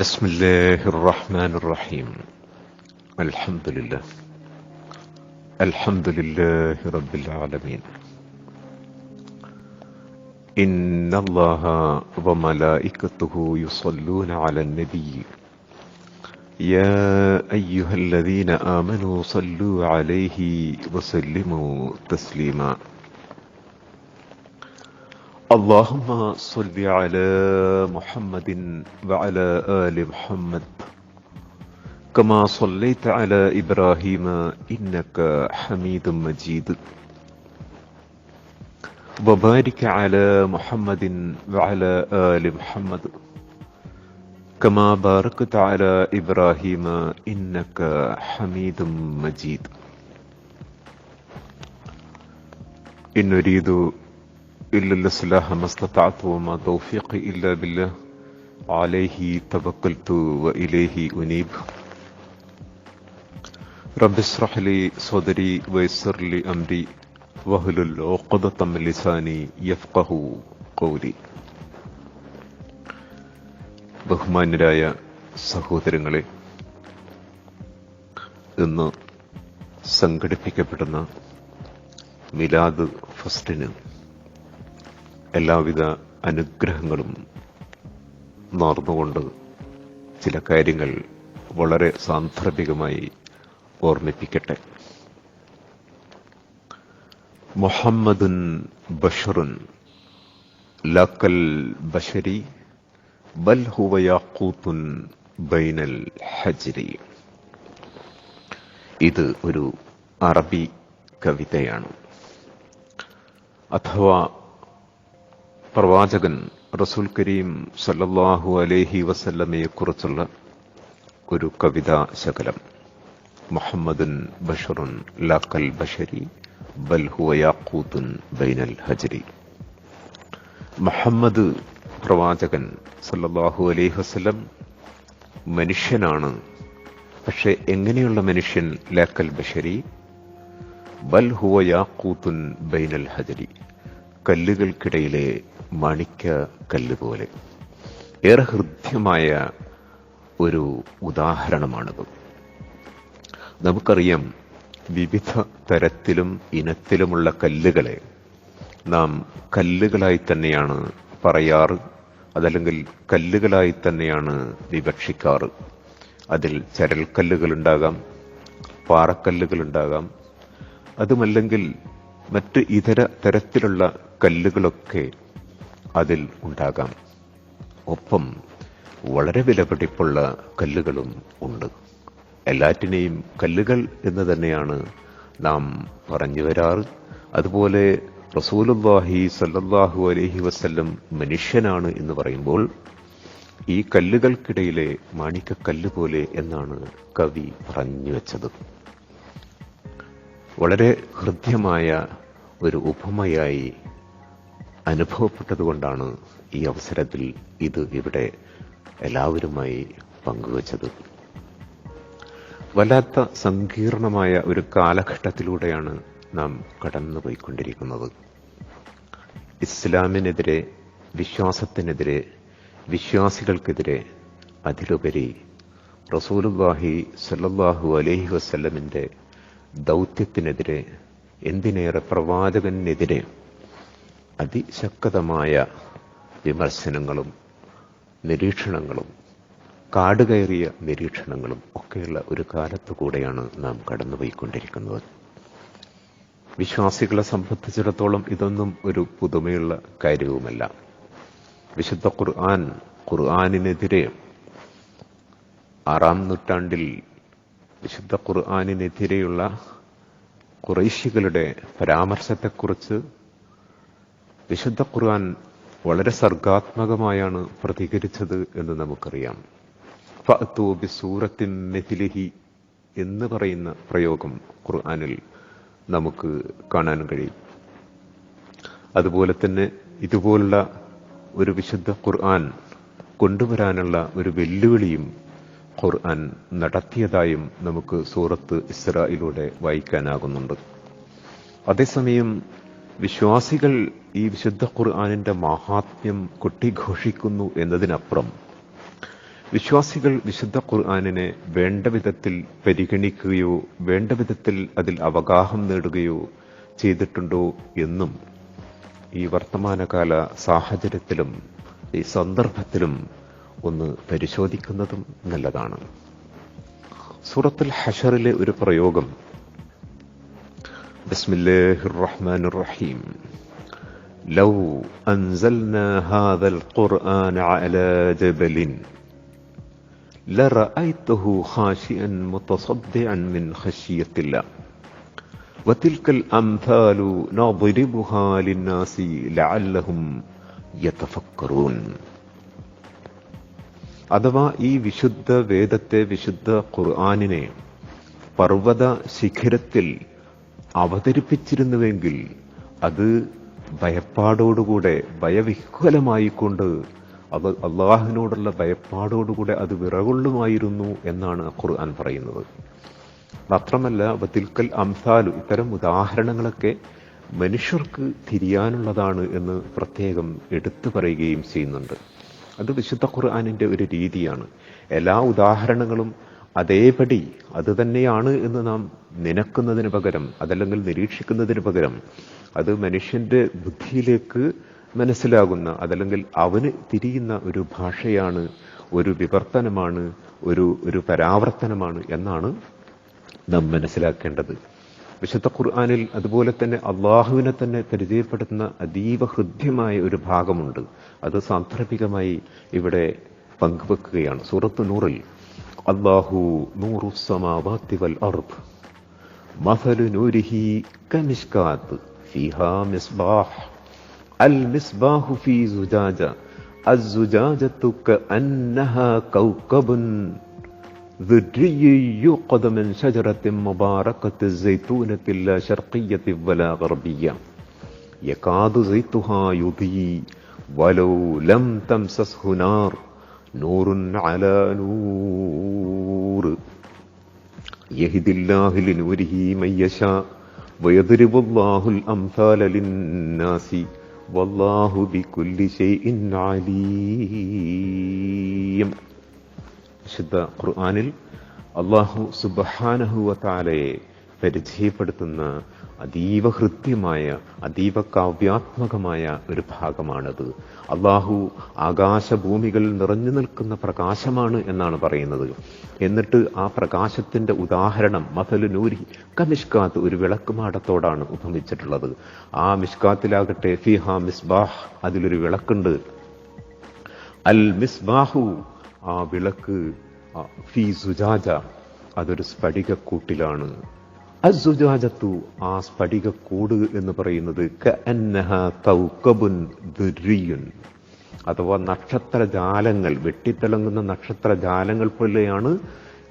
بسم الله الرحمن الرحيم الحمد لله الحمد لله رب العالمين إن الله وملائكته يصلون على النبي يا أيها الذين آمنوا صلوا عليه وسلموا تسليما اللهم صل على محمد وعلى آل محمد. كما صليت على إبراهيم إنك حميد مجيد. وبارك على محمد وعلى آل محمد. كما باركت على إبراهيم إنك حميد مجيد. إن نريد إلا الإصلاح ما استطعت وما توفيقي إلا بالله عليه توكلت وإليه أنيب رب اشرح لي صدري ويسر لي أمري واحلل عقدة من لساني يفقه قولي ബഹുമാന്യരായ സഹോദരങ്ങളെ ഇന്ന് സംഘടിപ്പിക്കപ്പെടുന്ന മിലാദ് ഫസ്റ്റിന് എല്ലാവിധ അനുഗ്രഹങ്ങളും നടന്നുകൊണ്ട് ചില കാര്യങ്ങൾ വളരെ സാന്ദർഭികമായി ഓർമ്മിപ്പിക്കട്ടെ. മുഹമ്മദുൻ ബഷറുൻ ലക്കൽ ബഷരി ബൽ ഹുവ ബൈനൽ ഹജ്രി. ഇത് ഒരു അറബി കവിതയാണ്. അഥവാ പ്രവാചകൻ റസൂൽ കരീം സല്ലല്ലാഹു അലൈഹി വസല്ലമയെ കുറിച്ചുള്ള ഒരു കവിതാ ശകലം. മുഹമ്മദുൻ ബഷറുൻ ലാക്കൽ ബഷരി ബൽ ഹുവ യാക്കൂത്തുൻ ബൈനൽ ഹജരി. മുഹമ്മദ് പ്രവാചകൻ സല്ലല്ലാഹു അലൈഹി വസല്ലം മനുഷ്യനാണ്. പക്ഷെ എങ്ങനെയുള്ള മനുഷ്യൻ ലാക്കൽ ബഷരി? ബൽ ഹുവ ബൈനൽ ഹജരി. കല്ലുകൾക്കിടയിലെ മാണിക്യ കല്ല് പോലെ ഏറെ ഹൃദ്യമായ ഒരു ഉദാഹരണമാണത്. നമുക്കറിയാം വിവിധ തരത്തിലും ഇനത്തിലുമുള്ള കല്ലുകളെ നാം കല്ലുകളായി തന്നെയാണ് പറയാറ് അതല്ലെങ്കിൽ കല്ലുകളായി തന്നെയാണ് വിവക്ഷിക്കാറ്. അതിൽ പാറക്കല്ലുകൾ ഉണ്ടാകാം അതുമല്ലെങ്കിൽ മറ്റ് ഇതര തരത്തിലുള്ള കല്ലുകളൊക്കെ അതിൽ ഉണ്ടാകാം. ഒപ്പം വളരെ വിലപിടിപ്പുള്ള കല്ലുകളും ഉണ്ട്. എല്ലാറ്റിനെയും കല്ലുകൾ എന്ന് തന്നെയാണ് നാം പറഞ്ഞു വരാറ്. അതുപോലെ റസൂലുല്ലാഹി സല്ലല്ലാഹു അലൈഹി വസ്ല്ലം മനുഷ്യനാണ് എന്ന് പറയുമ്പോൾ ഈ കല്ലുകൾക്കിടയിലെ മാണിക്കക്കല്ല് പോലെ എന്നാണ് കവി പറഞ്ഞു വെച്ചത്. വളരെ ഹൃദ്യമായ ഒരു ഉപമയായി അനുഭവപ്പെട്ടതുകൊണ്ടാണ് ഈ അവസരത്തിൽ ഇത് ഇവിടെ എല്ലാവരുമായി പങ്കുവച്ചത്. വല്ലാത്ത സങ്കീർണമായ ഒരു കാലഘട്ടത്തിലൂടെയാണ് നാം കടന്നുപോയിക്കൊണ്ടിരിക്കുന്നത്. ഇസ്ലാമിനെതിരെ വിശ്വാസത്തിനെതിരെ വിശ്വാസികൾക്കെതിരെ അതിലുപരി റസൂലുബാഹി സല്ലാഹു അലഹി വസല്ലമിന്റെ ദൗത്യത്തിനെതിരെ എന്തിനേറെ പ്രവാചകനെതിരെ അതിശക്തമായ വിമർശനങ്ങളും നിരീക്ഷണങ്ങളും കാടുകയറിയ നിരീക്ഷണങ്ങളും ഒക്കെയുള്ള ഒരു കാലത്തു കൂടെയാണ് നാം കടന്നുപോയിക്കൊണ്ടിരിക്കുന്നത്. വിശ്വാസികളെ സംബന്ധിച്ചിടത്തോളം ഇതൊന്നും ഒരു പുതുമയുള്ള കാര്യവുമല്ല. വിശുദ്ധ ഖുർആൻ ഖുർആാനിനെതിരെ ആറാം നൂറ്റാണ്ടിൽ വിശുദ്ധ ഖുർആാനിനെതിരെയുള്ള കുറേശികളുടെ പരാമർശത്തെക്കുറിച്ച് വിശുദ്ധ ഖുർആൻ വളരെ സർഗാത്മകമായാണ് പ്രതികരിച്ചത് എന്ന് നമുക്കറിയാം. സൂറത്തിൻ മെഥിലിഹി എന്ന് പറയുന്ന പ്രയോഗം ഖുർആനിൽ നമുക്ക് കാണാൻ കഴിയും. അതുപോലെ തന്നെ ഇതുപോലുള്ള ഒരു വിശുദ്ധ ഖുർആൻ കൊണ്ടുവരാനുള്ള ഒരു വെല്ലുവിളിയും ഖുർആൻ നടത്തിയതായും നമുക്ക് സൂറത്ത് ഇസ്രായിലൂടെ വായിക്കാനാകുന്നുണ്ട്. അതേസമയം വിശ്വാസികൾ ഈ വിശുദ്ധ ഖുർആാനിന്റെ മാഹാത്മ്യം കൊട്ടിഘോഷിക്കുന്നു എന്നതിനപ്പുറം വിശ്വാസികൾ വിശുദ്ധ ഖുർആാനിനെ വേണ്ട വിധത്തിൽ പരിഗണിക്കുകയോ വേണ്ട വിധത്തിൽ അതിൽ അവഗാഹം നേടുകയോ ചെയ്തിട്ടുണ്ടോ എന്നും ഈ വർത്തമാനകാല സാഹചര്യത്തിലും ഈ സന്ദർഭത്തിലും ഒന്ന് പരിശോധിക്കുന്നതും നല്ലതാണ്. സൂറത്തുൽ ഹഷറിലെ ഒരു പ്രയോഗം ബിസ്മില്ലാഹിർ റഹ്മാനിർ റഹീം ലൗ അൻസൽനാ ഹാദൽ ഖുർആന അലാ ജബലിൻ لرأيته خاشئا متصدعا من خشية الله وتلك الأمثال نضربها للناس لعلهم يتفكرون അഥവാ ഈ വിശുദ്ധ വേദത്തെ വിശുദ്ധ ഖുർആാനിനെ പർവ്വത ശിഖരത്തിൽ അവതരിപ്പിച്ചിരുന്നുവെങ്കിൽ അത് ഭയപ്പാടോടുകൂടെ ഭയവിഹ്വലമായിക്കൊണ്ട് അത് അള്ളാഹുവിനോടുള്ള ഭയപ്പാടോടുകൂടെ അത് വിറകൊള്ളുമായിരുന്നു എന്നാണ് ഖുർആൻ പറയുന്നത്. മാത്രമല്ല വത്തിൽക്കൽ അംസാലു ഇത്തരം ഉദാഹരണങ്ങളൊക്കെ മനുഷ്യർക്ക് തിരിയാനുള്ളതാണ് എന്ന് പ്രത്യേകം എടുത്തു പറയുകയും ചെയ്യുന്നുണ്ട്. അത് വിശുദ്ധ ഖുർആാനിന്റെ ഒരു രീതിയാണ്. എല്ലാ ഉദാഹരണങ്ങളും അതേപടി അതുതന്നെയാണ് എന്ന് നാം നിനക്കുന്നതിന് പകരം അതല്ലെങ്കിൽ നിരീക്ഷിക്കുന്നതിന് പകരം അത് മനുഷ്യന്റെ ബുദ്ധിയിലേക്ക് മനസ്സിലാകുന്ന അതല്ലെങ്കിൽ അവന് തിരിയുന്ന ഒരു ഭാഷയാണ് ഒരു വിവർത്തനമാണ് ഒരു ഒരു പരാവർത്തനമാണ് എന്നാണ് നാം മനസ്സിലാക്കേണ്ടത്. വിശുദ്ധ ഖുർആാനിൽ അതുപോലെ തന്നെ അള്ളാഹുവിനെ തന്നെ പരിചയപ്പെടുത്തുന്ന അതീവ ഹൃദ്യമായ ഒരു ഭാഗമുണ്ട്. അത് സാന്ദർഭികമായി ഇവിടെ പങ്കുവെക്കുകയാണ്. സൂറത്ത് നൂറിൽ الله نور السماوات والأرض. مثل نوره كمشكاة فيها مصباح. المصباح في زجاجة الزجاجة كأنها كوكب. ذري يوقد من شجرة مباركة الزيتونة لا شرقية ولا غربية. يكاد زيتها يضيء ولو لم تمسسه نار. نور على نور يهدي الله لنوره من يشاء ويضرب الله الأمثال للناس والله بكل شيء عليم വിശുദ്ധ ഖുർആാനിൽ അള്ളാഹു സുബഹാനഹുവ താലയെ പരിചയപ്പെടുത്തുന്ന അതീവ ഹൃദ്യമായ അതീവ കാവ്യാത്മകമായ ഒരു ഭാഗമാണത്. അള്ളാഹു ആകാശഭൂമികൾ നിറഞ്ഞു നിൽക്കുന്ന പ്രകാശമാണ് എന്നാണ് പറയുന്നത്. എന്നിട്ട് ആ പ്രകാശത്തിന്റെ ഉദാഹരണം മസലു നൂരി കമിഷ്കാത്ത് ഒരു വിളക്കുമാടത്തോടാണ് ഉപമിച്ചിട്ടുള്ളത് ആ മിഷ്കാത്തിലാകട്ടെ ഫിഹ മിസ്ബാഹ് അതിലൊരു വിളക്കുണ്ട്. അൽ മിസ്ബാഹു ആ വിളക്ക് ഫി സുജാജ അതൊരു സ്ഫടികക്കൂട്ടിലാണ്. അസുജാജത്തു ആ സ്ഫടികക്കൂട് എന്ന് പറയുന്നത് അഥവാ നക്ഷത്രജാലങ്ങൾ വെട്ടിത്തിളങ്ങുന്ന നക്ഷത്രജാലങ്ങൾ പോലെയാണ്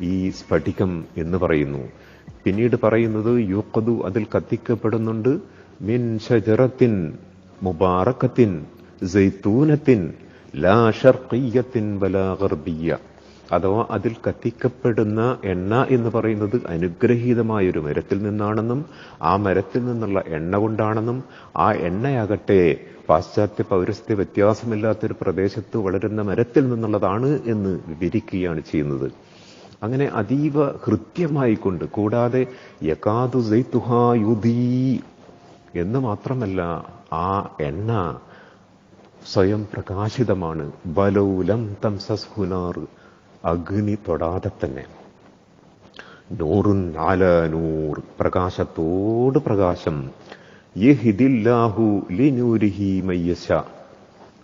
ഈ സ്ഫടികം എന്ന് പറയുന്നു. പിന്നീട് പറയുന്നത് യൂക്കതു അതിൽ കത്തിക്കപ്പെടുന്നുണ്ട്. മിൻ ഷജറത്തിൻ മുബാറക്കത്തിൻ ജയ്തൂനത്തിൻ ലാ ഷർഖിയത്തിൻ അഥവാ അതിൽ കത്തിക്കപ്പെടുന്ന എണ്ണ എന്ന് പറയുന്നത് അനുഗ്രഹീതമായ ഒരു മരത്തിൽ നിന്നാണെന്നും ആ മരത്തിൽ നിന്നുള്ള എണ്ണ കൊണ്ടാണെന്നും ആ എണ്ണയാകട്ടെ പാശ്ചാത്യ പൗരസ്ത്യ വ്യത്യാസമില്ലാത്തൊരു പ്രദേശത്ത് വളരുന്ന മരത്തിൽ നിന്നുള്ളതാണ് എന്ന് വിവരിക്കുകയാണ് ചെയ്യുന്നത്. അങ്ങനെ അതീവ കൃത്യമായിക്കൊണ്ട് കൊണ്ട് കൂടാതെ യകാതു യുദീ എന്ന് മാത്രമല്ല ആ എണ്ണ സ്വയം പ്രകാശിതമാണ്. ബലൗലം തംസസ് ഹുനാർ അഗ്നി തൊടാതെ തന്നെ. നൂറും നാല് നൂർ പ്രകാശത്തോട് പ്രകാശം. യഹിദില്ലാഹു ലിനൂരിഹി മയ്യശ.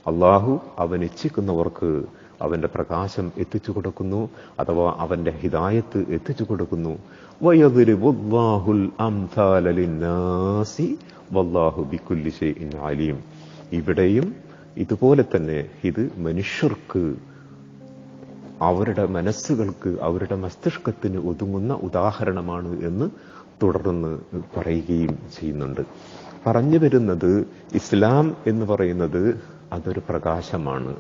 അള്ളാഹു അവൻ ഇച്ഛിക്കുന്നവർക്ക് അവന്റെ പ്രകാശം എത്തിച്ചു കൊടുക്കുന്നു അഥവാ അവന്റെ ഹിതായത്ത് എത്തിച്ചു കൊടുക്കുന്നു. ഇവിടെയും ഇതുപോലെ തന്നെ ഇത് മനുഷ്യർക്ക് അവരുടെ മനസ്സുകൾക്ക് അവരുടെ മസ്തിഷ്കത്തിന് ഒതുങ്ങുന്ന ഉദാഹരണമാണ് എന്ന് തുടർന്ന് പറയുകയും ചെയ്യുന്നുണ്ട്. പറഞ്ഞു വരുന്നത് ഇസ്ലാം എന്ന് പറയുന്നത് അതൊരു പ്രകാശമാണ്.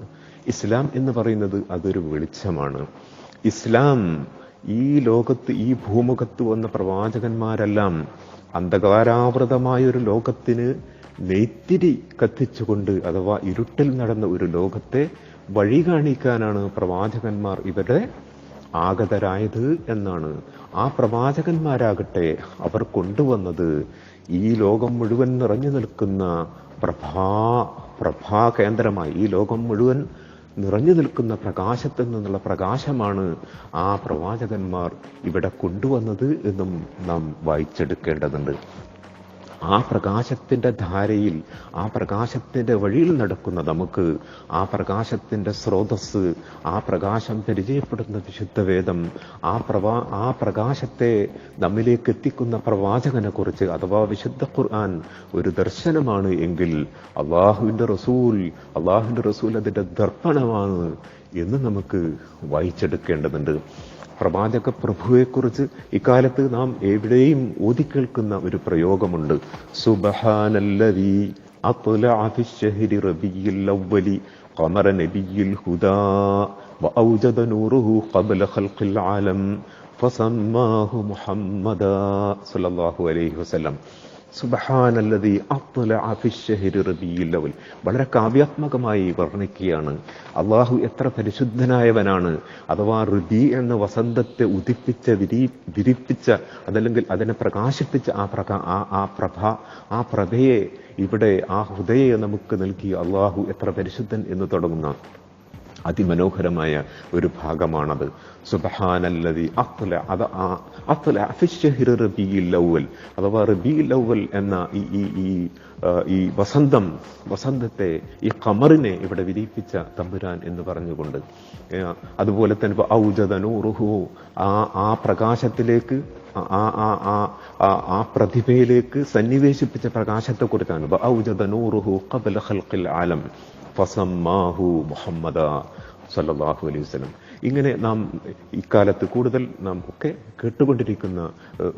ഇസ്ലാം എന്ന് പറയുന്നത് അതൊരു വെളിച്ചമാണ്. ഇസ്ലാം ഈ ലോകത്ത് ഈ ഭൂമുഖത്ത് വന്ന പ്രവാചകന്മാരെല്ലാം അന്ധകാരാവൃതമായ ഒരു ലോകത്തിന് നെയ്ത്തിരി കത്തിച്ചുകൊണ്ട് അഥവാ ഇരുട്ടിൽ നടന്ന ഒരു ലോകത്തെ വഴി കാണിക്കാനാണ് പ്രവാചകന്മാർ ഇവരെ ആഗതരായത് എന്നാണ്. ആ പ്രവാചകന്മാരാകട്ടെ അവർ കൊണ്ടുവന്നത് ഈ ലോകം മുഴുവൻ നിറഞ്ഞു നിൽക്കുന്ന പ്രഭാ പ്രഭാ കേന്ദ്രമായി. ഈ ലോകം മുഴുവൻ നിറഞ്ഞു നിൽക്കുന്ന പ്രകാശത്തിൽ നിന്നുള്ള പ്രകാശമാണ് ആ പ്രവാചകന്മാർ ഇവിടെ കൊണ്ടുവന്നത് എന്നും നാം വായിച്ചെടുക്കേണ്ടതുണ്ട്. ആ പ്രകാശത്തിന്റെ ധാരയിൽ ആ പ്രകാശത്തിന്റെ വഴിയിൽ നടക്കുന്ന നമുക്ക് ആ പ്രകാശത്തിന്റെ സ്രോതസ് ആ പ്രകാശം പരിചയപ്പെടുന്ന വിശുദ്ധ വേദം ആ പ്രവാ ആ പ്രകാശത്തെ നമ്മിലേക്ക് എത്തിക്കുന്ന പ്രവാചകനെക്കുറിച്ച് അഥവാ വിശുദ്ധ ഖുർആൻ ഒരു ദർശനമാണ് എങ്കിൽ അള്ളാഹുവിന്റെ റസൂൽ അള്ളാഹുവിന്റെ റസൂൽ അതിന്റെ ദർപ്പണമാണ് എന്ന് നമുക്ക് വായിച്ചെടുക്കേണ്ടതുണ്ട്. പ്രവാചക പ്രഭുവെക്കുറിച്ച് ഇക്കാലത്ത് നാം എവിടെയും ഓതിക്കേൾക്കുന്ന ഒരു പ്രയോഗമുണ്ട്. ഫസമ്മാഹു മുഹമ്മദ അലൈഹി വസല്ലം. സുബഹാനല്ലതി റബീഉൽ വളരെ കാവ്യാത്മകമായി വർണിക്കുകയാണ്. അള്ളാഹു എത്ര പരിശുദ്ധനായവനാണ്. അഥവാ ഋതി എന്ന വസന്തത്തെ ഉദിപ്പിച്ച വിരി വിരിപ്പിച്ച അതല്ലെങ്കിൽ അതിനെ പ്രകാശിപ്പിച്ച ആ പ്രകാ ആ ആ പ്രഭ ആ പ്രഭയെ ഇവിടെ ആ ഹൃദയെ നമുക്ക് നൽകി അള്ളാഹു എത്ര പരിശുദ്ധൻ എന്ന് തുടങ്ങുന്ന അതിമനോഹരമായ ഒരു ഭാഗമാണത്. സുബഹാനല്ലതി അത്ല അത് അഫ്ല അഫിഷഹിർ അഫിശ്ശഹിർ ലൗവൽ അഥവാ റബി അവൽ എന്ന ഈ ഈ ഈ ഈ വസന്തം വസന്തത്തെ ഈ കമറിനെ ഇവിടെ വിരിയിപ്പിച്ച തമ്പുരാൻ എന്ന് പറഞ്ഞുകൊണ്ട് അതുപോലെ തന്നെ ഔജദ നൂറുഹു ആ ആ പ്രകാശത്തിലേക്ക് ആ ആ ആ ആ പ്രതിഭയിലേക്ക് സന്നിവേശിപ്പിച്ച പ്രകാശത്തെക്കുറിച്ചാണ്. ഔജദ റുഹു ഖബല ഖൽഖിൽ ആലം. ഫസമ്മാഹു മുഹമ്മദ സല്ലാഹു അലൈഹി വസ്ലം ഇങ്ങനെ നാം ഇക്കാലത്ത് കൂടുതൽ നാം ഒക്കെ കേട്ടുകൊണ്ടിരിക്കുന്ന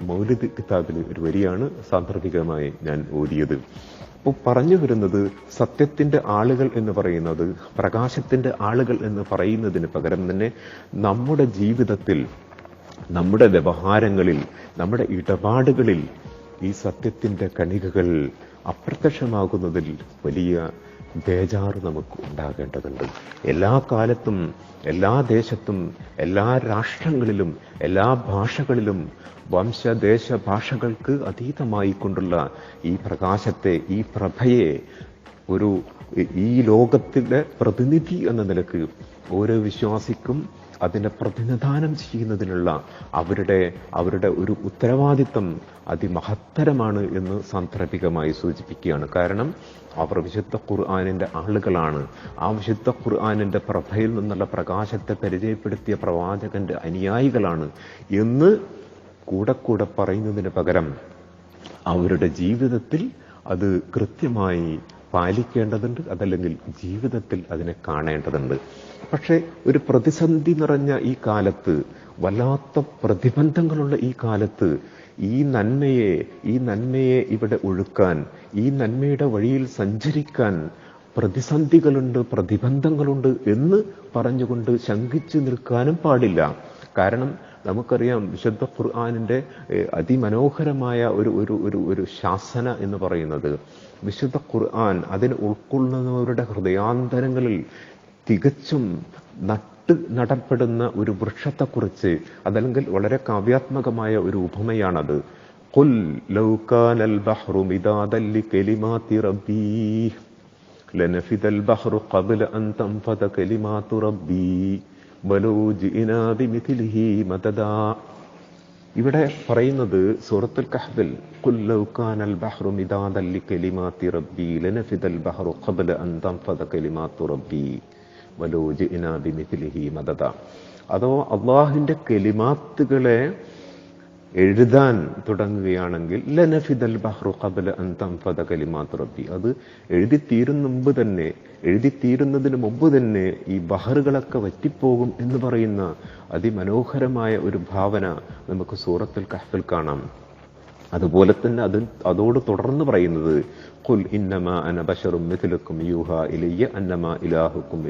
മൗലിദ് കിതാബിൽ ഒരു വരിയാണ് സാന്ദർഭികമായി ഞാൻ ഓതിയത്. അപ്പോൾ പറഞ്ഞു വരുന്നത് സത്യത്തിന്റെ ആളുകൾ എന്ന് പറയുന്നത് പ്രകാശത്തിന്റെ ആളുകൾ എന്ന് പറയുന്നതിന് പകരം തന്നെ നമ്മുടെ ജീവിതത്തിൽ നമ്മുടെ വ്യവഹാരങ്ങളിൽ നമ്മുടെ ഇടപാടുകളിൽ ഈ സത്യത്തിന്റെ കണികകൾ അപ്രത്യക്ഷമാകുന്നതിൽ വലിയ ബേജാറ് നമുക്ക് ഉണ്ടാകേണ്ടതുണ്ട്. എല്ലാ കാലത്തും എല്ലാ ദേശത്തും എല്ലാ രാഷ്ട്രങ്ങളിലും എല്ലാ ഭാഷകളിലും വംശദേശ ഭാഷകൾക്ക് അതീതമായി കൊണ്ടുള്ള ഈ പ്രകാശത്തെ ഈ പ്രഭയെ ഒരു ഈ ലോകത്തിന്റെ പ്രതിനിധി എന്ന നിലയ്ക്ക് ഓരോ വിശ്വാസിക്കും അതിനെ പ്രതിനിധാനം ചെയ്യുന്നതിനുള്ള അവരുടെ അവരുടെ ഒരു ഉത്തരവാദിത്തം അതിമഹത്തരമാണ് എന്ന് സാന്ദർഭികമായി സൂചിപ്പിക്കുകയാണ്. കാരണം അവർ വിശുദ്ധ ഖുർആാനിന്റെ ആളുകളാണ്. ആ വിശുദ്ധ ഖുർആാനിന്റെ പ്രഭയിൽ നിന്നുള്ള പ്രകാശത്തെ പരിചയപ്പെടുത്തിയ പ്രവാചകന്റെ അനുയായികളാണ് എന്ന് കൂടെ കൂടെ പറയുന്നതിന് പകരം അവരുടെ ജീവിതത്തിൽ അത് കൃത്യമായി പാലിക്കേണ്ടതുണ്ട് അതല്ലെങ്കിൽ ജീവിതത്തിൽ അതിനെ കാണേണ്ടതുണ്ട്. പക്ഷേ ഒരു പ്രതിസന്ധി നിറഞ്ഞ ഈ കാലത്ത് വല്ലാത്ത പ്രതിബന്ധങ്ങളുള്ള ഈ കാലത്ത് ഈ നന്മയെ ഈ നന്മയെ ഇവിടെ ഒഴുക്കാൻ ഈ നന്മയുടെ വഴിയിൽ സഞ്ചരിക്കാൻ പ്രതിസന്ധികളുണ്ട് പ്രതിബന്ധങ്ങളുണ്ട് എന്ന് പറഞ്ഞുകൊണ്ട് ശങ്കിച്ചു നിൽക്കാനും പാടില്ല. കാരണം നമുക്കറിയാം വിശുദ്ധ ഖുർആാനിന്റെ അതിമനോഹരമായ ഒരു ഒരു ഒരു ഒരു ശാസന എന്ന് പറയുന്നത്. വിശുദ്ധ ഖുർആൻ അതിന് ഉൾക്കൊള്ളുന്നവരുടെ ഹൃദയാന്തരങ്ങളിൽ തികച്ചും നട്ട് നടപ്പെടുന്ന ഒരു വൃക്ഷത്തെക്കുറിച്ച് അതല്ലെങ്കിൽ വളരെ കാവ്യാത്മകമായ ഒരു ഉപമയാണത് قل لو كان البحر مدادا لكلمات ربي لنفد البحر قبل أن تنفد كلمات ربي ولو جئنا بمثله مددا ഇവിടെ പറയുന്നത് സൂറത്തുൽ കഹ്ബിൽ قل لو كان البحر مدادا لكلمات ربي لنفد البحر قبل أن تنفد വലോജ് ഇനാബിമിഥിലിഹി മദത അതോ അള്ളാഹിന്റെ കെലിമാത്തുകളെ എഴുതാൻ തുടങ്ങുകയാണെങ്കിൽ ലനഫിദൽ ബഹ്റു കബല അന്തംഫദ കലിമാത്ത് റബ്ബി. അത് എഴുതിത്തീരും മുമ്പ് തന്നെ എഴുതിത്തീരുന്നതിന് മുമ്പ് തന്നെ ഈ ബഹറുകളൊക്കെ വറ്റിപ്പോകും എന്ന് പറയുന്ന അതിമനോഹരമായ ഒരു ഭാവന നമുക്ക് സൂറത്തുൽ കഹ്ഫിൽ കാണാം. അതുപോലെ തന്നെ അത് അതോട് തുടർന്ന് പറയുന്നത് ഖുൽ ഇന്നമ അന ഇലാഹുക്കും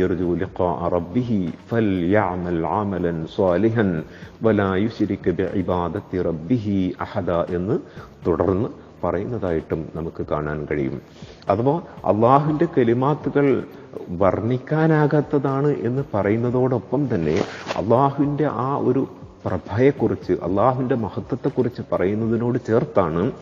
യർജു ലിഖാ റബ്ബിഹി അമലൻ വലാ ബിഇബാദത്തി റബ്ബിഹി അഹദ എന്ന് തുടർന്ന് പറയുന്നതായിട്ടും നമുക്ക് കാണാൻ കഴിയും. അഥവാ അള്ളാഹുവിന്റെ കെലിമാത്തുകൾ വർണിക്കാനാകാത്തതാണ് എന്ന് പറയുന്നതോടൊപ്പം തന്നെ അള്ളാഹുവിന്റെ ആ ഒരു പ്രഭയെക്കുറിച്ച് അള്ളാഹുവിന്റെ മഹത്വത്തെക്കുറിച്ച് പറയുന്നതിനോട് ചേർത്താണ്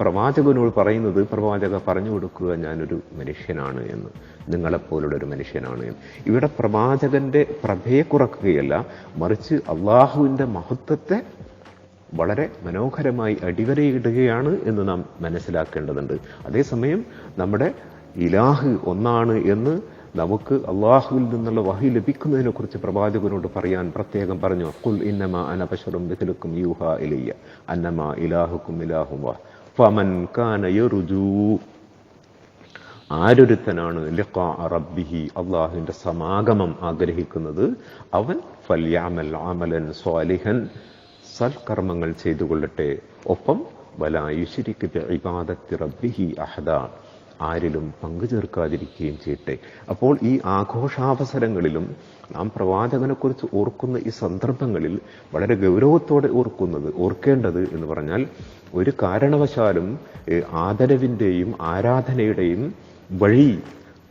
പ്രവാചകനോട് പറയുന്നത്. പ്രവാചക പറഞ്ഞു കൊടുക്കുക ഞാനൊരു മനുഷ്യനാണ് എന്ന്. നിങ്ങളെപ്പോലുള്ള ഒരു മനുഷ്യനാണ് എന്ന്. ഇവിടെ പ്രവാചകന്റെ പ്രഭയെ കുറക്കുകയല്ല മറിച്ച് അള്ളാഹുവിന്റെ മഹത്വത്തെ വളരെ മനോഹരമായി അടിവരയിടുകയാണ് എന്ന് നാം മനസ്സിലാക്കേണ്ടതുണ്ട്. അതേസമയം നമ്മുടെ ഇലാഹ് ഒന്നാണ് എന്ന് നമുക്ക് അള്ളാഹുവിൽ നിന്നുള്ള വഹി ലഭിക്കുന്നതിനെ കുറിച്ച് പ്രവാചകനോട് പറയാൻ പ്രത്യേകം പറഞ്ഞു. കുൽ ഇന്നമ അനപശറും ബിഥലുക്കും യൂഹ ഇലയ്യ. അന്നമ ഇലാഹുക്കും ഇലാഹും വാ. ഫമൻ കാന യറുജൂ ആരൊരുത്തനാണ് റബ്ബിഹി സമാഗമം ആഗ്രഹിക്കുന്നത്? അവൻ ഫല്യാമൽ അമലൻ സ്വാലിഹൻ. സൽക്കർമ്മങ്ങൾ ചെയ്തുകൊള്ളട്ടെ. ഒപ്പം വലായുശിരിക്ക് ഇബാദത്തി റബ്ബിഹി അഹദ ആരിലും പങ്കു ചേർക്കാതിരിക്കുകയും ചെയ്യട്ടെ. അപ്പോൾ ഈ ആഘോഷാവസരങ്ങളിലും നാം പ്രവാചകനെക്കുറിച്ച് ഓർക്കുന്ന ഈ സന്ദർഭങ്ങളിൽ വളരെ ഗൗരവത്തോടെ ഓർക്കുന്നത് ഓർക്കേണ്ടത് എന്ന് പറഞ്ഞാൽ ഒരു കാരണവശാലും ആദരവിന്റെയും ആരാധനയുടെയും വഴി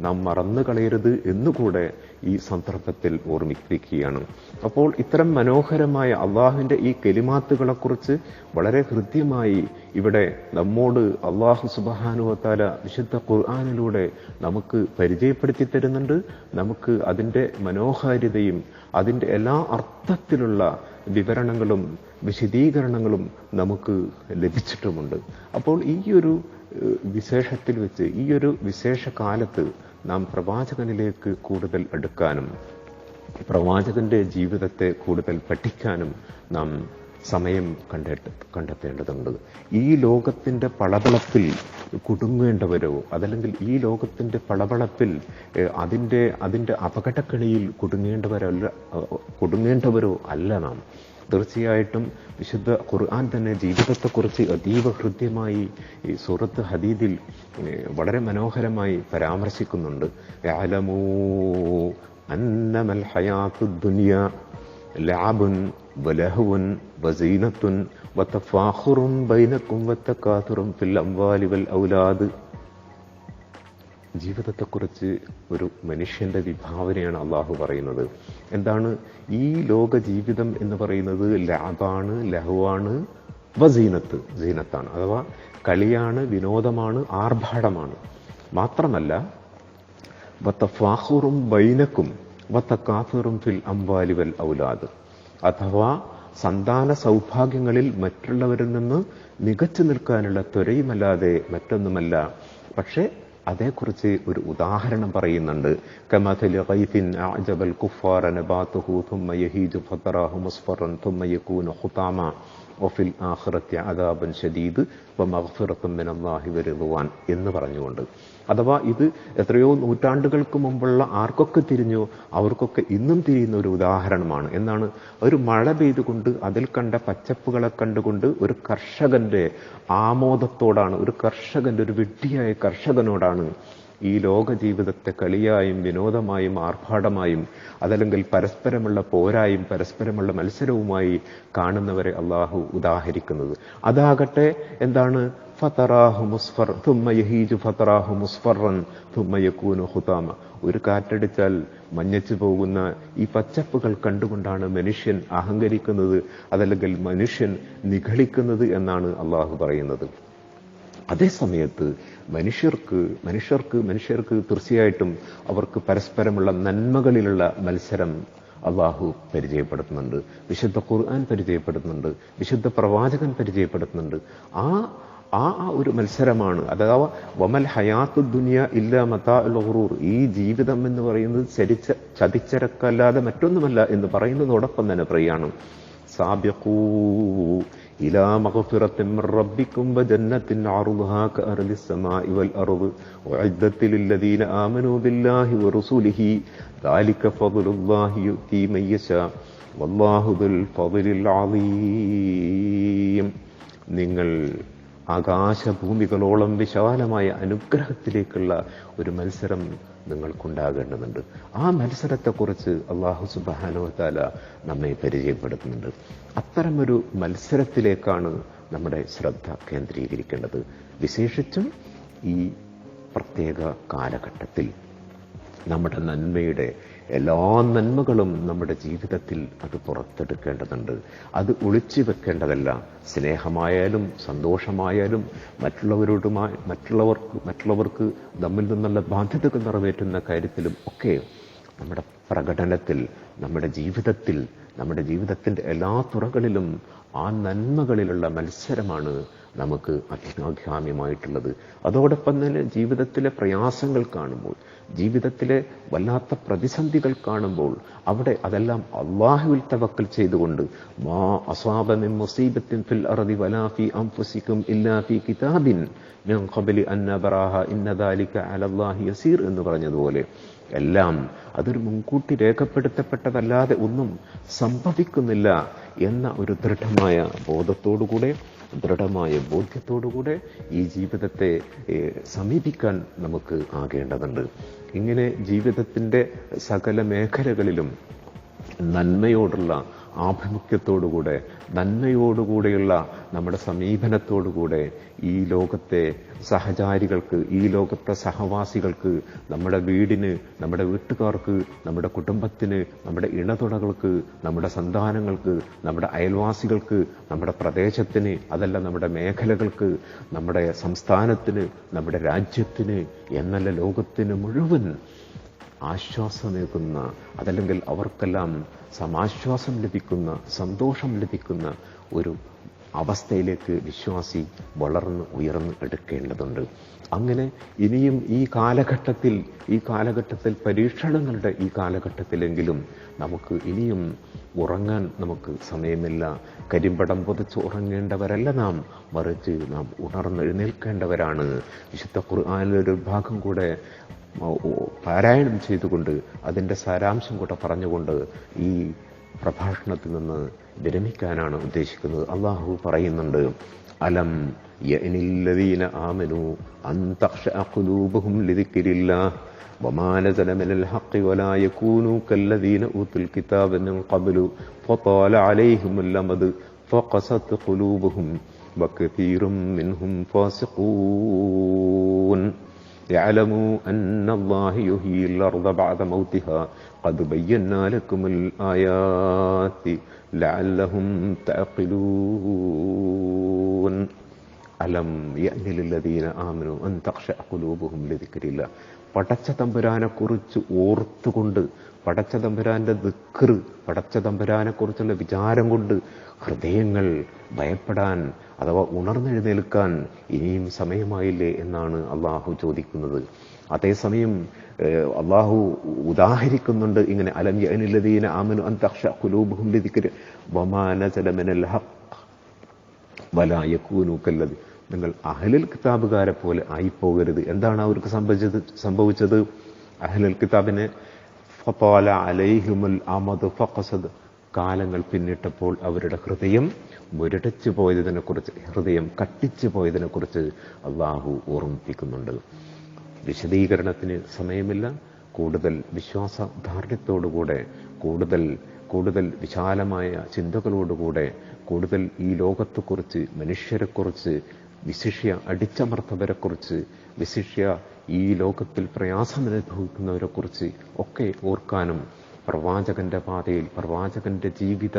നാം മറന്നു കളയരുത് എന്നുകൂടെ ഈ സന്ദർഭത്തിൽ ഓർമ്മിപ്പിക്കുകയാണ്. അപ്പോൾ ഇത്തരം മനോഹരമായ അള്ളാഹുവിന്റെ ഈ കെലിമാത്തുകളെക്കുറിച്ച് വളരെ ഹൃദ്യമായി ഇവിടെ നമ്മോട് അള്ളാഹു സുബാനുവത്താല വിശുദ്ധ ഖുർആാനിലൂടെ നമുക്ക് പരിചയപ്പെടുത്തി തരുന്നുണ്ട്. നമുക്ക് അതിന്റെ മനോഹാരിതയും അതിന്റെ എല്ലാ അർത്ഥത്തിലുള്ള വിവരണങ്ങളും വിശദീകരണങ്ങളും നമുക്ക് ലഭിച്ചിട്ടുമുണ്ട്. അപ്പോൾ ഈ ഒരു വിശേഷത്തിൽ വെച്ച് ഈ ഒരു വിശേഷ കാലത്ത് നാം പ്രവാചകനിലേക്ക് കൂടുതൽ അടുക്കാനും പ്രവാചകന്റെ ജീവിതത്തെ കൂടുതൽ പഠിക്കാനും നാം സമയം കണ്ടെത്ത കണ്ടെത്തേണ്ടതുണ്ട്. ഈ ലോകത്തിന്റെ പളപളപ്പിൽ കുടുങ്ങേണ്ടവരോ അതല്ലെങ്കിൽ ഈ ലോകത്തിന്റെ പളപളപ്പിൽ അതിന്റെ അതിന്റെ അപകടക്കണിയിൽ കുടുങ്ങേണ്ടവരല്ല കുടുങ്ങേണ്ടവരോ അല്ല നാം. തീർച്ചയായിട്ടും വിശുദ്ധ ഖുർആൻ തന്നെ ജീവിതത്തെക്കുറിച്ച് അതീവ ഹൃദ്യമായി ഈ സൂറത്ത് ഹദീദിൽ വളരെ മനോഹരമായി പരാമർശിക്കുന്നുണ്ട് ും. ബൈനക്കും ഫിൽ അംവാലി വൽ ഔലാദ്. ജീവിതത്തെക്കുറിച്ച് ഒരു മനുഷ്യന്റെ വിഭാവനയാണ് അള്ളാഹു പറയുന്നത്. എന്താണ്? ഈ ലോക ജീവിതം എന്ന് പറയുന്നത് ലാബാണ് ലഹുവാണ് വസീനത്ത് സീനത്താണ്. അഥവാ കളിയാണ് വിനോദമാണ് ആർഭാടമാണ്. മാത്രമല്ല വത്തഫാഹുറും ബൈനക്കും വത്ത കാഫുറും ഫിൽ അംബാലിവൽ ഔലാദ്. അഥവാ സന്താന സൗഭാഗ്യങ്ങളിൽ മറ്റുള്ളവരിൽ നിന്ന് മികച്ചു നിൽക്കാനുള്ള ത്വരയുമല്ലാതെ മറ്റൊന്നുമല്ല. പക്ഷേ അതേക്കുറിച്ച് ഒരു ഉദാഹരണം പറയുന്നുണ്ട് കമഥലി ഗൈഥിൻ അഅജബൽ കുഫാറ നബാതുഹു ثم يهيج فتراه مصفرا ثم يكون حطاما ഒഫിൽ ആഹ്റത്യ അദാബൻ ഷദീദ് വമഫിറത്തുമ്മിൻ അള്ളാഹി വരുവാൻ എന്ന് പറഞ്ഞുകൊണ്ട്. അഥവാ ഇത് എത്രയോ നൂറ്റാണ്ടുകൾക്ക് മുമ്പുള്ള ആർക്കൊക്കെ തിരിഞ്ഞോ അവർക്കൊക്കെ ഇന്നും തിരിയുന്ന ഒരു ഉദാഹരണമാണ്. എന്നാണ് ഒരു മഴ പെയ്തുകൊണ്ട് അതിൽ കണ്ട പച്ചപ്പുകളെ കണ്ടുകൊണ്ട് ഒരു കർഷകന്റെ ആമോദത്തോടാണ് ഒരു കർഷകന്റെ ഒരു വെട്ടിയായ കർഷകനോടാണ് ഈ ലോക ജീവിതത്തെ കളിയായും വിനോദമായും ആർഭാടമായും അതല്ലെങ്കിൽ പരസ്പരമുള്ള പോരായും പരസ്പരമുള്ള മത്സരവുമായി കാണുന്നവരെ അള്ളാഹു ഉദാഹരിക്കുന്നത്. അതാകട്ടെ എന്താണ്? ഫതറാഹു മുസ്ഫർ തുമ്മ യഹീജു ഫതറാഹു മുസ്ഫറൻ തുമ്മ ഹുതാമ. ഒരു കാറ്റടിച്ചാൽ മഞ്ഞച്ചു പോകുന്ന ഈ പച്ചപ്പുകൾ കണ്ടുകൊണ്ടാണ് മനുഷ്യൻ അഹങ്കരിക്കുന്നത് അതല്ലെങ്കിൽ മനുഷ്യൻ നിഗളിക്കുന്നത് എന്നാണ് അള്ളാഹു പറയുന്നത്. അതേസമയത്ത് മനുഷ്യർക്ക് മനുഷ്യർക്ക് മനുഷ്യർക്ക് തീർച്ചയായിട്ടും അവർക്ക് പരസ്പരമുള്ള നന്മകളിലുള്ള മത്സരം അള്ളാഹു പരിചയപ്പെടുത്തുന്നുണ്ട്. വിശുദ്ധ ഖുർആൻ പരിചയപ്പെടുത്തുന്നുണ്ട്. വിശുദ്ധ പ്രവാചകൻ പരിചയപ്പെടുത്തുന്നുണ്ട്. ആ ആ ആ ഒരു മത്സരമാണ്. അഥവാ വമൽ ഹയാത്തു ദുനിയ ഇല്ല മതാ ലോറൂർ ഈ ജീവിതം എന്ന് പറയുന്നത് ചരിച്ച ചതിച്ചരക്കല്ലാതെ മറ്റൊന്നുമല്ല എന്ന് പറയുന്നതോടൊപ്പം തന്നെ പറയുകയാണ് സാബ്യക്കൂ إلى مغفرة من ربكم وجنة عرضها كأرض السماء والأرض وعدت للذين آمنوا بالله ورسوله ذلك فضل الله يؤتي من يشاء والله ذو الفضل العظيم നിങ്ങൾ ആകാശഭൂമികളോളം വിശാലമായ അനുഗ്രഹത്തിലേക്കുള്ള ഒരു മത്സരം നിങ്ങൾക്കുണ്ടാകേണ്ടതുണ്ട്. ആ മത്സരത്തെക്കുറിച്ച് അള്ളാഹു സുബാനോ താല നമ്മെ പരിചയപ്പെടുത്തുന്നുണ്ട്. അത്തരമൊരു മത്സരത്തിലേക്കാണ് നമ്മുടെ ശ്രദ്ധ കേന്ദ്രീകരിക്കേണ്ടത്. വിശേഷിച്ചും ഈ പ്രത്യേക കാലഘട്ടത്തിൽ നമ്മുടെ നന്മയുടെ എല്ലാ നന്മകളും നമ്മുടെ ജീവിതത്തിൽ അത് പുറത്തെടുക്കേണ്ടതുണ്ട്. അത് ഒളിച്ചു വെക്കേണ്ടതല്ല. സ്നേഹമായാലും സന്തോഷമായാലും മറ്റുള്ളവരോടുമായി മറ്റുള്ളവർക്ക് മറ്റുള്ളവർക്ക് തമ്മിൽ നിന്നുള്ള ബാധ്യതകൾ നിറവേറ്റുന്ന കാര്യത്തിലും ഒക്കെ നമ്മുടെ പ്രകടനത്തിൽ നമ്മുടെ ജീവിതത്തിൽ നമ്മുടെ ജീവിതത്തിന്റെ എല്ലാ തുറകളിലും ആ നന്മകളിലുള്ള മത്സരമാണ് നമുക്ക് അത്യാഗ്രാമ്യമായിട്ടുള്ളത് അതോടൊപ്പം തന്നെ ജീവിതത്തിലെ പ്രയാസങ്ങൾ കാണുമ്പോൾ ജീവിതത്തിലെ വല്ലാത്ത പ്രതിസന്ധികൾ കാണുമ്പോൾ അവിടെ അതെല്ലാം അള്ളാഹുവിൽ തവക്കൽ ചെയ്തുകൊണ്ട് മാ അസാബമിൻ മുസീബത്തിൻ ഫിൽ അറദി വലാഫി അംഫുസിക്കും ഇല്ലാഫി കിതാബിൻ മിൻ ഖബലി അൻ നബറാഹ ഇന്ന ദാലിക അലല്ലാഹി യസീർ എന്ന് പറഞ്ഞതുപോലെ എല്ലാം അതൊരു മുൻകൂട്ടി രേഖപ്പെടുത്തപ്പെട്ടതല്ലാതെ ഒന്നും സംഭവിക്കുന്നില്ല എന്ന ഒരു ദൃഢമായ ബോധത്തോടുകൂടെ ദൃഢമായ ബോധ്യത്തോടുകൂടെ ഈ ജീവിതത്തെ സമീപിക്കാൻ നമുക്ക് ആകേണ്ടതുണ്ട്. ഇങ്ങനെ ജീവിതത്തിന്റെ സകല മേഖലകളിലും നന്മയോടുള്ള ആഭിമുഖ്യത്തോടുകൂടെ നന്മയോടുകൂടെയുള്ള നമ്മുടെ സമീപനത്തോടുകൂടെ ഈ ലോകത്തെ സഹചാരികൾക്ക് ഈ ലോകത്തെ സഹവാസികൾക്ക് നമ്മുടെ വീടിന് നമ്മുടെ വീട്ടുകാർക്ക് നമ്മുടെ കുടുംബത്തിന് നമ്മുടെ ഇണതുണകൾക്ക് നമ്മുടെ സന്താനങ്ങൾക്ക് നമ്മുടെ അയൽവാസികൾക്ക് നമ്മുടെ പ്രദേശത്തിന് അതല്ല നമ്മുടെ മേഖലകൾക്ക് നമ്മുടെ സംസ്ഥാനത്തിന് നമ്മുടെ രാജ്യത്തിന് എന്നല്ല ലോകത്തിന് മുഴുവൻ ആശ്വാസമേകുന്ന അതല്ലെങ്കിൽ അവർക്കെല്ലാം സമാശ്വാസം ലഭിക്കുന്ന സന്തോഷം ലഭിക്കുന്ന ഒരു അവസ്ഥയിലേക്ക് വിശ്വാസി വളർന്ന് ഉയർന്ന് എടുക്കേണ്ടതുണ്ട്. അങ്ങനെ ഇനിയും ഈ കാലഘട്ടത്തിൽ ഈ കാലഘട്ടത്തിൽ പരീക്ഷണങ്ങളുടെ ഈ കാലഘട്ടത്തിലെങ്കിലും നമുക്ക് ഇനിയും ഉറങ്ങാൻ നമുക്ക് സമയമില്ല. കരിമ്പടം പൊതിച്ച് ഉറങ്ങേണ്ടവരല്ല നാം. മറിച്ച് നാം ഉണർന്നെഴുന്നേൽക്കേണ്ടവരാണ്. വിശുദ്ധ ഖുർആാനിലൊരു ഭാഗം കൂടെ പാരായണം ചെയ്തുകൊണ്ട് അതിൻ്റെ സാരാംശം കൂടെ പറഞ്ഞുകൊണ്ട് ഈ പ്രഭാഷണത്തിൽ നിന്ന് വിരമിക്കാനാണ് ഉദ്ദേശിക്കുന്നത് അള്ളാഹു പറയുന്നുണ്ട് അലം യഅനില്ലദീന ആമനു അൻ തഖ്ശഅ ഖുലൂബുഹും ലിദിക്രില്ലാഹ് وما نزل من الحق ولا يكونوا كالذين أوتوا الكتاب من قبل فطال عليهم الأمد فقست قلوبهم وكثير منهم فاسقون اعلموا أن الله يحيي الأرض بعد موتها قد بينا لكم الآيات لعلهم تعقلون അലം യഅ്നിലില്ലദീന ആമനു അൻ തഖ്ശഅ ഖുലൂബുഹും ലിദിക്രില്ലാ പടച്ച തമ്പുരാനെ കുറിച്ച് ഓർത്തുകൊണ്ട് പടച്ച തമ്പുരാന്റെ ദിക്ർ പടച്ച തമ്പുരാനെ കുറിച്ചുള്ള വിചാരം കൊണ്ട് ഹൃദയങ്ങൾ ഭയപ്പെടാൻ അഥവാ ഉണർന്നെഴുന്നേൽക്കാൻ ഇനിയും സമയമായില്ലേ എന്നാണ് അള്ളാഹു ചോദിക്കുന്നത്. അതേസമയം അള്ളാഹു ഉദാഹരിക്കുന്നുണ്ട് ഇങ്ങനെ അലം ആമനു അൻ മിനൽ ഹഖ് നിങ്ങൾ അഹലൽ കിതാബുകാരെ പോലെ ആയിപ്പോകരുത്. എന്താണ് അവർക്ക് സംഭവിച്ചത് സംഭവിച്ചത്? അഹലൽ കിതാബിനെ ഫപാല അലൈഹിമുൽ അമദ് ഫക്കസദ് കാലങ്ങൾ പിന്നിട്ടപ്പോൾ അവരുടെ ഹൃദയം മുരടച്ചു പോയതിനെക്കുറിച്ച് ഹൃദയം കട്ടിച്ചു പോയതിനെക്കുറിച്ച് അള്ളാഹു ഓർമ്മിപ്പിക്കുന്നുണ്ട്. വിശദീകരണത്തിന് സമയമില്ല. കൂടുതൽ വിശ്വാസ ധാർഢ്യത്തോടുകൂടെ കൂടുതൽ കൂടുതൽ വിശാലമായ ചിന്തകളോടുകൂടെ കൂടുതൽ ഈ ലോകത്തെക്കുറിച്ച് മനുഷ്യരെക്കുറിച്ച് വിശിഷ്യ അടിച്ചമർത്തവരെക്കുറിച്ച് വിശിഷ്യ ഈ ലോകത്തിൽ പ്രയാസമനുഭവിക്കുന്നവരെക്കുറിച്ച് ഒക്കെ ഓർക്കാനും പ്രവാചകന്റെ പാതയിൽ പ്രവാചകന്റെ ജീവിത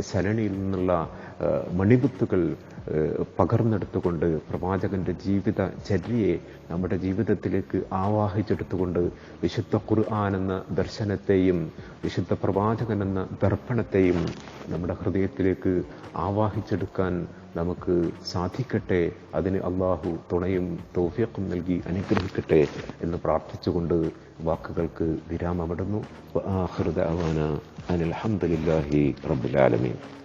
സരണിയിൽ നിന്നുള്ള മണിപുത്തുകൾ പകർന്നെടുത്തുകൊണ്ട് പ്രവാചകന്റെ ജീവിത ചര്യയെ നമ്മുടെ ജീവിതത്തിലേക്ക് ആവാഹിച്ചെടുത്തുകൊണ്ട് വിശുദ്ധ ഖുർആൻ എന്ന ദർശനത്തെയും വിശുദ്ധ പ്രവാചകൻ എന്ന ദർപ്പണത്തെയും നമ്മുടെ ഹൃദയത്തിലേക്ക് ആവാഹിച്ചെടുക്കാൻ നമുക്ക് സാധിക്കട്ടെ. അതിന് അള്ളാഹു തുണയും തോഫിയക്കും നൽകി അനുഗ്രഹിക്കട്ടെ എന്ന് പ്രാർത്ഥിച്ചുകൊണ്ട് വാക്കുകൾക്ക് വിരാമമിടുന്നു. അനിൽ അഹമ്മദില്ലാഹി Amin.